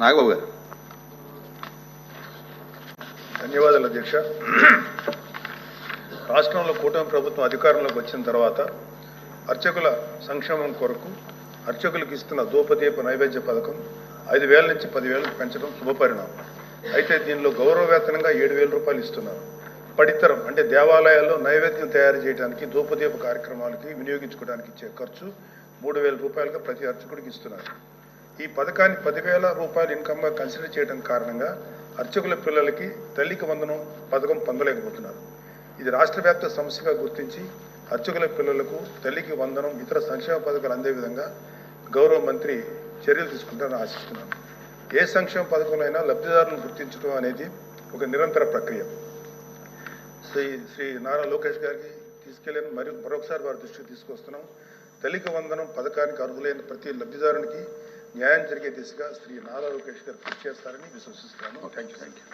నాగబాబు గారు. ధన్యవాదాలు అధ్యక్ష. రాష్ట్రంలో కూటమి ప్రభుత్వం అధికారంలోకి వచ్చిన తర్వాత అర్చకుల సంక్షేమం కొరకు అర్చకులకు ఇస్తున్న దూపదీప నైవేద్య పథకం ఐదు వేల నుంచి పదివేలకు పెంచడం శుభపరిణామం. అయితే దీనిలో గౌరవవేతనంగా ఏడు వేల రూపాయలు ఇస్తున్నారు. పడితరం అంటే దేవాలయాల్లో నైవేద్యం తయారు చేయడానికి దూపదీప కార్యక్రమాలకి వినియోగించుకోవడానికి ఇచ్చే ఖర్చు మూడు వేల రూపాయలుగా ప్రతి అర్చకుడికి ఇస్తున్నారు. ఈ పథకాన్ని పదివేల రూపాయలు ఇన్కమ్గా కన్సిడర్ చేయడం కారణంగా అర్చకుల పిల్లలకి తల్లికి వందనం పథకం పొందలేకపోతున్నారు. ఇది రాష్ట్ర వ్యాప్త సమస్యగా గుర్తించి అర్చకుల పిల్లలకు తల్లికి వందనం ఇతర సంక్షేమ పథకాలు అందే విధంగా గౌరవ మంత్రి చర్యలు తీసుకుంటారని ఆశిస్తున్నాను. ఏ సంక్షేమ పథకంలో లబ్ధిదారులను గుర్తించడం అనేది ఒక నిరంతర ప్రక్రియ. శ్రీ శ్రీ నారా లోకేష్ గారికి తీసుకెళ్ళాను. మరి మరొకసారి వారి దృష్టికి తీసుకొస్తున్నాం. తల్లికి వందనం పథకానికి అర్హులైన ప్రతి లబ్ధిదారునికి న్యాయం జరిగే దిశగా శ్రీ నారా లోకేష్ గారు కృషి చేస్తారని విశ్వసిస్తున్నాను. Thank you thank you